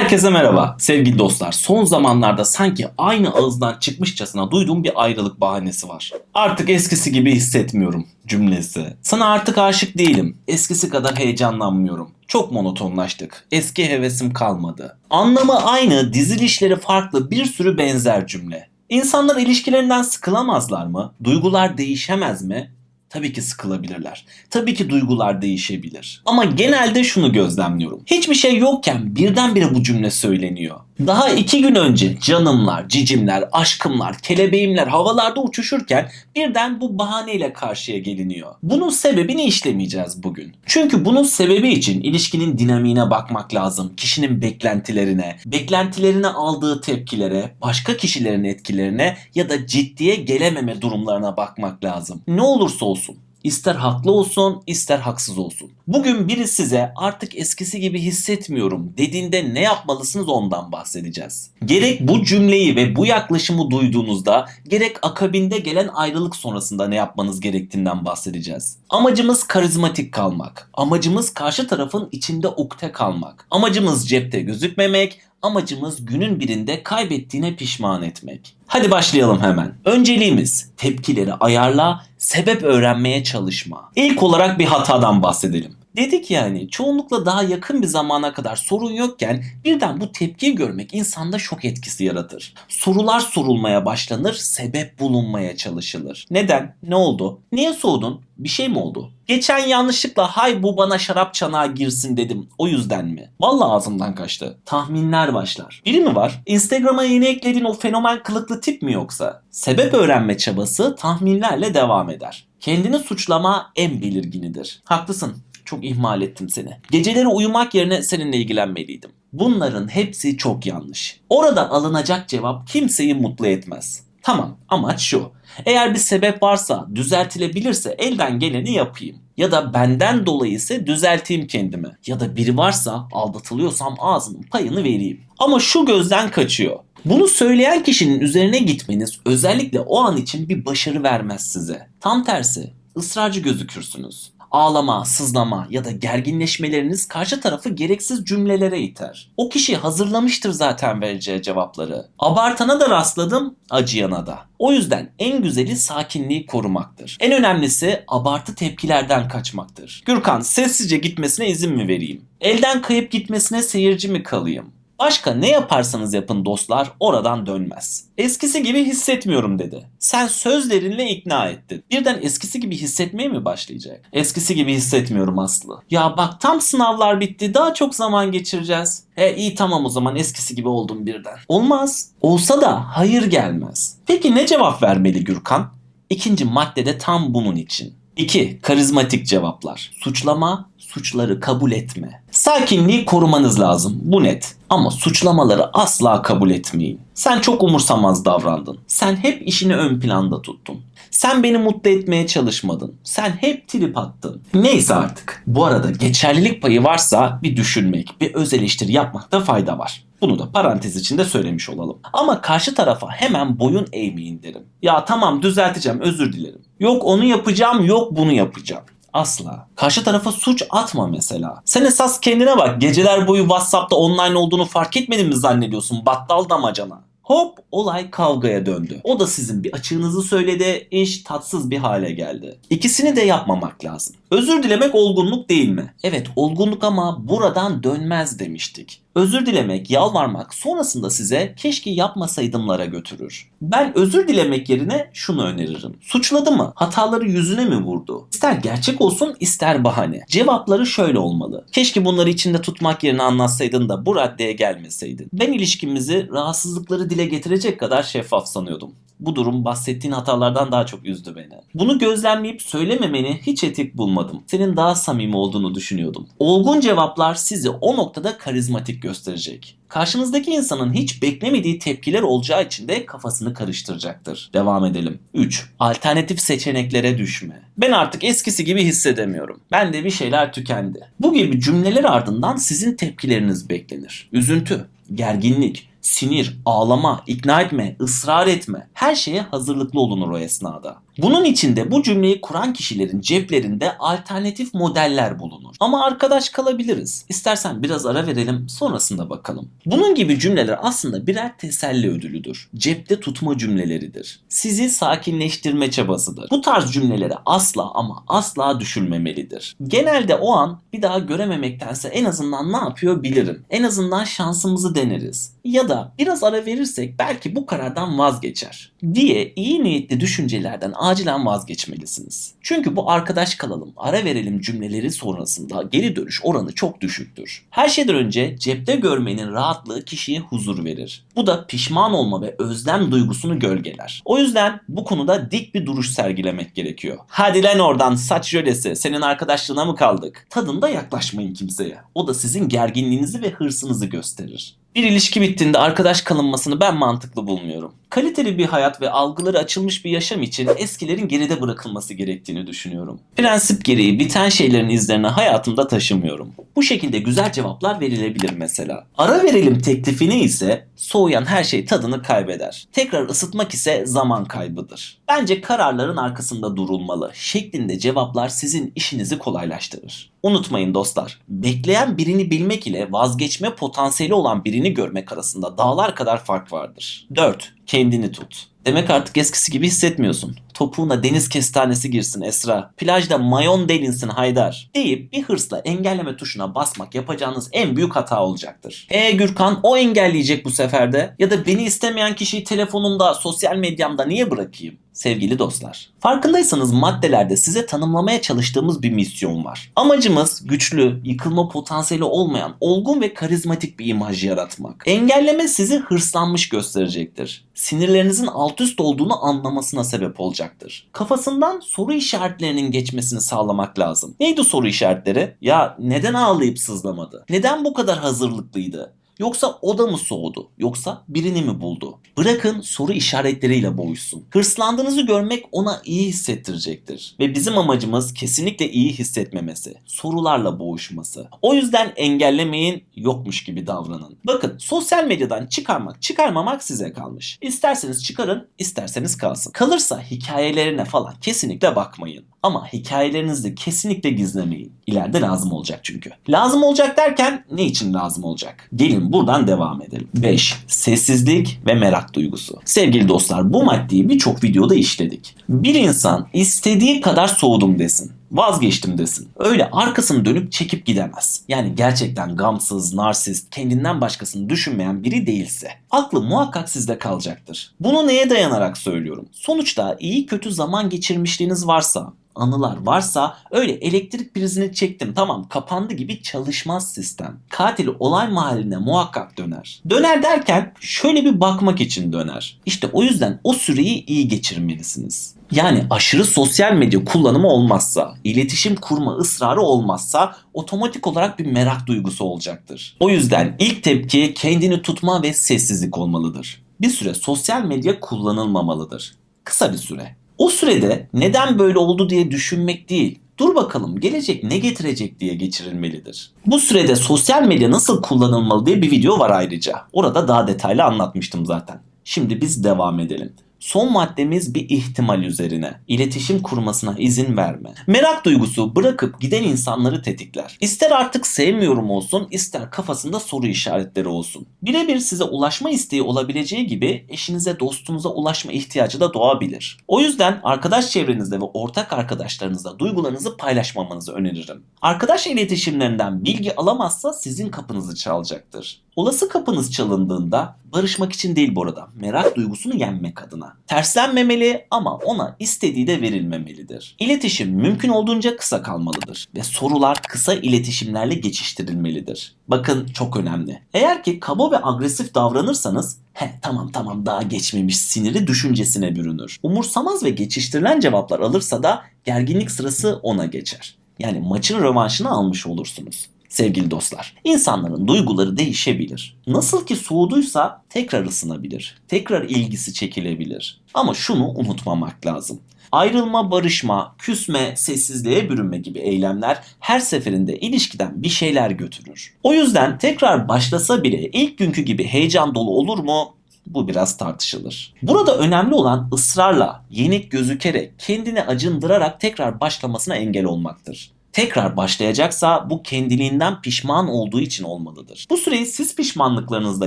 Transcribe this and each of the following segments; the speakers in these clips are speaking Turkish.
Herkese merhaba sevgili dostlar. Son zamanlarda sanki aynı ağızdan çıkmışçasına duyduğum bir ayrılık bahanesi var. Artık eskisi gibi hissetmiyorum cümlesi. Sana artık aşık değilim. Eskisi kadar heyecanlanmıyorum. Çok monotonlaştık. Eski hevesim kalmadı. Anlamı aynı, dizilişleri farklı bir sürü benzer cümle. İnsanlar ilişkilerinden sıkılamazlar mı? Duygular değişemez mi? Tabii ki sıkılabilirler. Tabii ki duygular değişebilir. Ama genelde şunu gözlemliyorum. Hiçbir şey yokken birdenbire bu cümle söyleniyor. Daha iki gün önce canımlar, cicimler, aşkımlar, kelebeğimler havalarda uçuşurken birden bu bahaneyle karşıya geliniyor. Bunun sebebini işlemeyeceğiz bugün. Çünkü bunun sebebi için ilişkinin dinamiğine bakmak lazım. Kişinin beklentilerine, beklentilerine aldığı tepkilere, başka kişilerin etkilerine ya da ciddiye gelememe durumlarına bakmak lazım. Ne olursa olsun İster haklı olsun, ister haksız olsun. Bugün biri size artık eskisi gibi hissetmiyorum dediğinde ne yapmalısınız ondan bahsedeceğiz. Gerek bu cümleyi ve bu yaklaşımı duyduğunuzda, gerek akabinde gelen ayrılık sonrasında ne yapmanız gerektiğinden bahsedeceğiz. Amacımız karizmatik kalmak. Amacımız karşı tarafın içinde ukde kalmak. Amacımız cepte gözükmemek, amacımız günün birinde kaybettiğine pişman etmek. Hadi başlayalım hemen. Önceliğimiz tepkileri ayarla, sebep öğrenmeye çalışma. İlk olarak bir hatadan bahsedelim. Dedik yani çoğunlukla daha yakın bir zamana kadar sorun yokken birden bu tepkiyi görmek insanda şok etkisi yaratır. Sorular sorulmaya başlanır, sebep bulunmaya çalışılır. Neden? Ne oldu? Niye soğudun? Bir şey mi oldu? Geçen yanlışlıkla hay bu bana şarap çanağı girsin dedim. O yüzden mi? Vallahi ağzımdan kaçtı. Tahminler başlar. Biri mi var? Instagram'a yeni eklediğin o fenomen kılıklı tip mi yoksa? Sebep öğrenme çabası tahminlerle devam eder. Kendini suçlama en belirginidir. Haklısın çok ihmal ettim seni. Geceleri uyumak yerine seninle ilgilenmeliydim. Bunların hepsi çok yanlış. Orada alınacak cevap kimseyi mutlu etmez. Tamam amaç şu. Eğer bir sebep varsa düzeltilebilirse elden geleni yapayım. Ya da benden dolayı ise düzelteyim kendimi. Ya da biri varsa aldatılıyorsam ağzının payını vereyim. Ama şu gözden kaçıyor. Bunu söyleyen kişinin üzerine gitmeniz özellikle o an için bir başarı vermez size. Tam tersi ısrarcı gözükürsünüz ağlama, sızlama ya da gerginleşmeleriniz karşı tarafı gereksiz cümlelere iter. O kişi hazırlamıştır zaten vereceği cevapları. Abartana da rastladım, acıyana da. O yüzden en güzeli sakinliği korumaktır. En önemlisi abartı tepkilerden kaçmaktır. Gürkan sessizce gitmesine izin mi vereyim? Elden kayıp gitmesine seyirci mi kalayım? Başka ne yaparsanız yapın dostlar oradan dönmez. Eskisi gibi hissetmiyorum dedi. Sen sözlerinle ikna ettin. Birden eskisi gibi hissetmeye mi başlayacak? Eskisi gibi hissetmiyorum Aslı. Ya bak tam sınavlar bitti daha çok zaman geçireceğiz. E iyi tamam o zaman eskisi gibi oldum birden. Olmaz. Olsa da hayır gelmez. Peki ne cevap vermeli Gürkan? İkinci maddede tam bunun için. 2. Karizmatik cevaplar. Suçlama, suçları kabul etme. Sakinliği korumanız lazım. Bu net. Ama suçlamaları asla kabul etmeyin. Sen çok umursamaz davrandın. Sen hep işini ön planda tuttun. Sen beni mutlu etmeye çalışmadın. Sen hep trip attın. Neyse artık. Bu arada geçerlilik payı varsa bir düşünmek, bir öz eleştiri yapmakta fayda var. Bunu da parantez içinde söylemiş olalım. Ama karşı tarafa hemen boyun eğmeyin derim. Ya tamam düzelteceğim özür dilerim. Yok onu yapacağım yok bunu yapacağım. Asla. Karşı tarafa suç atma mesela. Sen esas kendine bak. Geceler boyu WhatsApp'ta online olduğunu fark etmedin mi zannediyorsun? Battal damacana. Hop olay kavgaya döndü. O da sizin bir açığınızı söyledi, iş tatsız bir hale geldi. İkisini de yapmamak lazım. Özür dilemek olgunluk değil mi? Evet olgunluk ama buradan dönmez demiştik. Özür dilemek, yalvarmak sonrasında size keşke yapmasaydımlara götürür. Ben özür dilemek yerine şunu öneririm. Suçladı mı? Hataları yüzüne mi vurdu? İster gerçek olsun ister bahane. Cevapları şöyle olmalı. Keşke bunları içinde tutmak yerine anlatsaydın da bu raddeye gelmeseydin. Ben ilişkimizi rahatsızlıkları dile getirecek kadar şeffaf sanıyordum bu durum bahsettiğin hatalardan daha çok üzdü beni. Bunu gözlemleyip söylememeni hiç etik bulmadım. Senin daha samimi olduğunu düşünüyordum. Olgun cevaplar sizi o noktada karizmatik gösterecek. Karşınızdaki insanın hiç beklemediği tepkiler olacağı için de kafasını karıştıracaktır. Devam edelim. 3. Alternatif seçeneklere düşme. Ben artık eskisi gibi hissedemiyorum. Bende bir şeyler tükendi. Bu gibi cümleler ardından sizin tepkileriniz beklenir. Üzüntü, gerginlik, sinir, ağlama, ikna etme, ısrar etme. Her şeye hazırlıklı olunur o esnada. Bunun içinde bu cümleyi kuran kişilerin ceplerinde alternatif modeller bulunur. Ama arkadaş kalabiliriz. İstersen biraz ara verelim sonrasında bakalım. Bunun gibi cümleler aslında birer teselli ödülüdür. Cepte tutma cümleleridir. Sizi sakinleştirme çabasıdır. Bu tarz cümleleri asla ama asla düşülmemelidir. Genelde o an bir daha görememektense en azından ne yapıyor bilirim. En azından şansımızı deneriz. Ya da biraz ara verirsek belki bu karardan vazgeçer diye iyi niyetli düşüncelerden acilen vazgeçmelisiniz. Çünkü bu arkadaş kalalım, ara verelim cümleleri sonrasında geri dönüş oranı çok düşüktür. Her şeyden önce cepte görmenin rahatlığı kişiye huzur verir. Bu da pişman olma ve özlem duygusunu gölgeler. O yüzden bu konuda dik bir duruş sergilemek gerekiyor. Hadi lan oradan saç jölesi senin arkadaşlığına mı kaldık? Tadında yaklaşmayın kimseye. O da sizin gerginliğinizi ve hırsınızı gösterir. Bir ilişki bittiğinde arkadaş kalınmasını ben mantıklı bulmuyorum. Kaliteli bir hayat ve algıları açılmış bir yaşam için eskilerin geride bırakılması gerektiğini düşünüyorum. Prensip gereği biten şeylerin izlerini hayatımda taşımıyorum. Bu şekilde güzel cevaplar verilebilir mesela. Ara verelim teklifini ise soğuyan her şey tadını kaybeder. Tekrar ısıtmak ise zaman kaybıdır. Bence kararların arkasında durulmalı şeklinde cevaplar sizin işinizi kolaylaştırır. Unutmayın dostlar, bekleyen birini bilmek ile vazgeçme potansiyeli olan birini görmek arasında dağlar kadar fark vardır. 4. Kendini tut. Demek artık eskisi gibi hissetmiyorsun. Topuğuna deniz kestanesi girsin Esra. Plajda mayon delinsin Haydar. Deyip bir hırsla engelleme tuşuna basmak yapacağınız en büyük hata olacaktır. E Gürkan o engelleyecek bu sefer de. Ya da beni istemeyen kişiyi telefonumda, sosyal medyamda niye bırakayım? Sevgili dostlar. Farkındaysanız maddelerde size tanımlamaya çalıştığımız bir misyon var. Amacımız güçlü, yıkılma potansiyeli olmayan, olgun ve karizmatik bir imaj yaratmak. Engelleme sizi hırslanmış gösterecektir. Sinirlerinizin alt üst olduğunu anlamasına sebep olacaktır. Kafasından soru işaretlerinin geçmesini sağlamak lazım. Neydi soru işaretleri? Ya neden ağlayıp sızlamadı? Neden bu kadar hazırlıklıydı? Yoksa o da mı soğudu? Yoksa birini mi buldu? Bırakın soru işaretleriyle boğuşsun. Hırslandığınızı görmek ona iyi hissettirecektir. Ve bizim amacımız kesinlikle iyi hissetmemesi. Sorularla boğuşması. O yüzden engellemeyin, yokmuş gibi davranın. Bakın sosyal medyadan çıkarmak, çıkarmamak size kalmış. İsterseniz çıkarın, isterseniz kalsın. Kalırsa hikayelerine falan kesinlikle bakmayın. Ama hikayelerinizi kesinlikle gizlemeyin. İleride lazım olacak çünkü. Lazım olacak derken ne için lazım olacak? Gelin buradan devam edelim. 5. Sessizlik ve merak duygusu. Sevgili dostlar bu maddeyi birçok videoda işledik. Bir insan istediği kadar soğudum desin vazgeçtim desin. Öyle arkasını dönüp çekip gidemez. Yani gerçekten gamsız, narsist, kendinden başkasını düşünmeyen biri değilse. Aklı muhakkak sizde kalacaktır. Bunu neye dayanarak söylüyorum? Sonuçta iyi kötü zaman geçirmişliğiniz varsa, anılar varsa öyle elektrik prizini çektim tamam kapandı gibi çalışmaz sistem. Katil olay mahalline muhakkak döner. Döner derken şöyle bir bakmak için döner. İşte o yüzden o süreyi iyi geçirmelisiniz. Yani aşırı sosyal medya kullanımı olmazsa, iletişim kurma ısrarı olmazsa otomatik olarak bir merak duygusu olacaktır. O yüzden ilk tepki kendini tutma ve sessizlik olmalıdır. Bir süre sosyal medya kullanılmamalıdır. Kısa bir süre. O sürede neden böyle oldu diye düşünmek değil, dur bakalım gelecek ne getirecek diye geçirilmelidir. Bu sürede sosyal medya nasıl kullanılmalı diye bir video var ayrıca. Orada daha detaylı anlatmıştım zaten. Şimdi biz devam edelim. Son maddemiz bir ihtimal üzerine. İletişim kurmasına izin verme. Merak duygusu bırakıp giden insanları tetikler. İster artık sevmiyorum olsun, ister kafasında soru işaretleri olsun. Birebir size ulaşma isteği olabileceği gibi eşinize, dostunuza ulaşma ihtiyacı da doğabilir. O yüzden arkadaş çevrenizde ve ortak arkadaşlarınızla duygularınızı paylaşmamanızı öneririm. Arkadaş iletişimlerinden bilgi alamazsa sizin kapınızı çalacaktır. Olası kapınız çalındığında barışmak için değil bu arada merak duygusunu yenmek adına. Terslenmemeli ama ona istediği de verilmemelidir. İletişim mümkün olduğunca kısa kalmalıdır ve sorular kısa iletişimlerle geçiştirilmelidir. Bakın çok önemli. Eğer ki kaba ve agresif davranırsanız he tamam tamam daha geçmemiş siniri düşüncesine bürünür. Umursamaz ve geçiştirilen cevaplar alırsa da gerginlik sırası ona geçer. Yani maçın rövanşını almış olursunuz sevgili dostlar. İnsanların duyguları değişebilir. Nasıl ki soğuduysa tekrar ısınabilir. Tekrar ilgisi çekilebilir. Ama şunu unutmamak lazım. Ayrılma, barışma, küsme, sessizliğe bürünme gibi eylemler her seferinde ilişkiden bir şeyler götürür. O yüzden tekrar başlasa bile ilk günkü gibi heyecan dolu olur mu? Bu biraz tartışılır. Burada önemli olan ısrarla, yenik gözükerek, kendini acındırarak tekrar başlamasına engel olmaktır. Tekrar başlayacaksa bu kendiliğinden pişman olduğu için olmalıdır. Bu süreyi siz pişmanlıklarınızda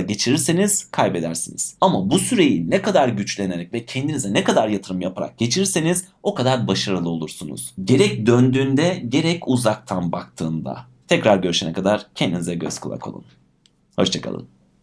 geçirirseniz kaybedersiniz. Ama bu süreyi ne kadar güçlenerek ve kendinize ne kadar yatırım yaparak geçirirseniz o kadar başarılı olursunuz. Gerek döndüğünde gerek uzaktan baktığında. Tekrar görüşene kadar kendinize göz kulak olun. Hoşçakalın.